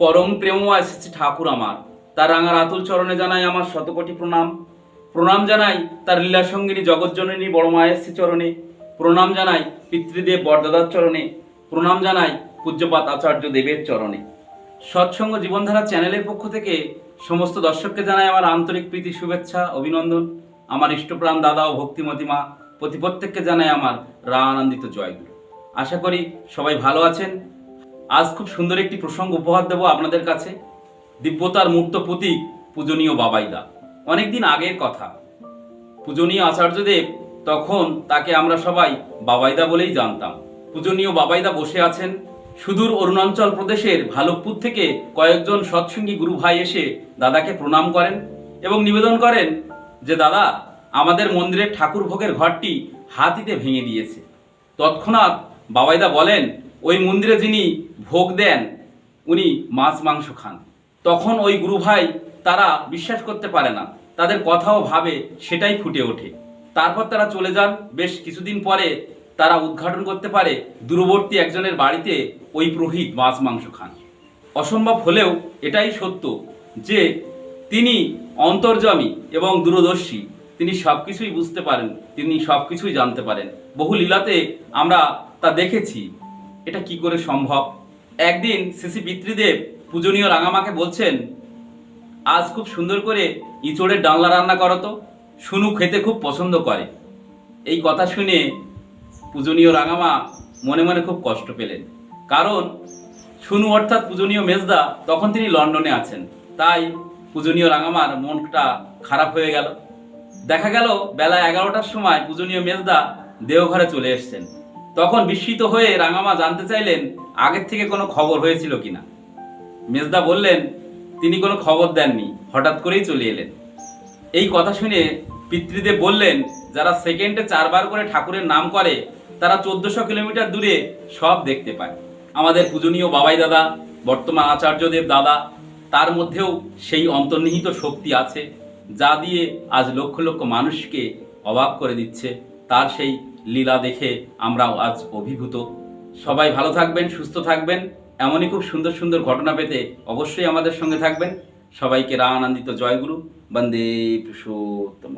পরম প্রেম এসেছে ঠাকুর আমার। তার রাঙার আতুল চরণে জানাই আমার শতকোটি প্রণাম। প্রণাম জানাই তার লীলা সঙ্গিনী জগৎজননী বড় মায়ের শ্রী চরণে। প্রণাম জানাই পিতৃদেব বরদাদার চরণে। প্রণাম জানাই পূজ্যপাত আচার্য দেবের চরণে। সৎসঙ্গ জীবনধারা চ্যানেলের পক্ষ থেকে সমস্ত দর্শককে জানাই আমার আন্তরিক প্রীতি, শুভেচ্ছা, অভিনন্দন। আমার ইষ্টপ্রাণ দাদা ও ভক্তিমতী মা প্রতি প্রত্যেককে জানাই আমার রা আনন্দিত জয়গুরু। আশা করি সবাই ভালো আছেন। আজ খুব সুন্দর একটি প্রসঙ্গ উপহার দেব আপনাদের কাছে। দিব্যতার মূর্ত প্রতীক, পূজনীয় বাবাইদা। অনেকদিন আগের কথা। পূজনীয় আচার্যদেব তখন তাকে আমরা সবাই বাবাইদা বলেই জানতাম। পূজনীয় বাবাইদা বসে আছেন সুদূর অরুণাচল প্রদেশের ভালকপুর থেকে কয়েকজন সৎসঙ্গী গুরু ভাই এসে দাদাকে প্রণাম করেন এবং নিবেদন করেন যে, দাদা, আমাদের মন্দিরের ঠাকুর ভোগের ঘরটি হাতিতে ভেঙে দিয়েছে। তৎক্ষণাৎ বাবাইদা বলেন ওই মন্দিরে যিনি ভোগ দেন, উনি মাছ মাংস খান। তখন ওই গুরু ভাই তারা বিশ্বাস করতে পারে না। তাদের কথাও ভাবে, সেটাই ফুটে ওঠে। তারপর তারা চলে যান। বেশ কিছুদিন পরে তারা উদ্ঘাটন করতে পারে, দূরবর্তী একজনের বাড়িতে ওই পুরোহিত মাছ মাংস খান। অসম্ভব হলেও এটাই সত্য যে তিনি অন্তর্যামী এবং দূরদর্শী। তিনি সব কিছুই বুঝতে পারেন, তিনি সব কিছুই জানতে পারেন। বহু লীলাতে আমরা তা দেখেছি। এটা কি করে সম্ভব? একদিন শ্রী পিতৃদেব পূজনীয় রাঙামাকে বলছেন, আজ খুব সুন্দর করে ইঁচড়ের ডালনা রান্না করো তো। শুনু খেতে খুব পছন্দ করে। এই কথা শুনে পূজনীয় রাঙামা মনে মনে খুব কষ্ট পেলেন। কারণ শুনু অর্থাৎ পূজনীয় মেজদা তখন তিনি লন্ডনে আছেন। তাই পূজনীয় রাঙামার মনটা খারাপ হয়ে গেল। দেখা গেল বেলা এগারোটার সময় পূজনীয় মেজদা দেওঘরে চলে এসেছেন। তখন বিস্মিত হয়ে রাঙামা জানতে চাইলেন, আগের থেকে কোনো খবর হয়েছিল কিনা। মেজদা বললেন, তিনি কোনো খবর দেননি, হঠাৎ করেই চলে এলেন। এই কথা শুনে পিতৃদেব বললেন, যারা সেকেন্ডে চারবার করে ঠাকুরের নাম করে, তারা চোদ্দশো কিলোমিটার দূরে সব দেখতে পায়। আমাদের পূজনীয় বাবাই দাদা, বর্তমান আচার্যদেব দাদা, তার মধ্যেও সেই অন্তর্নিহিত শক্তি আছে, যা দিয়ে আজ লক্ষ লক্ষ মানুষকে অবাক করে দিচ্ছে, তার সেই লীলা দেখে আমরাও আজ অভিভূত। সবাই ভালো থাকবেন, সুস্থ থাকবেন। এমনই খুব সুন্দর সুন্দর ঘটনা পেতে অবশ্যই আমাদের সঙ্গে থাকবেন। সবাইকে রা আনন্দিত জয়গুরু। বন্দে পুরুষোত্তম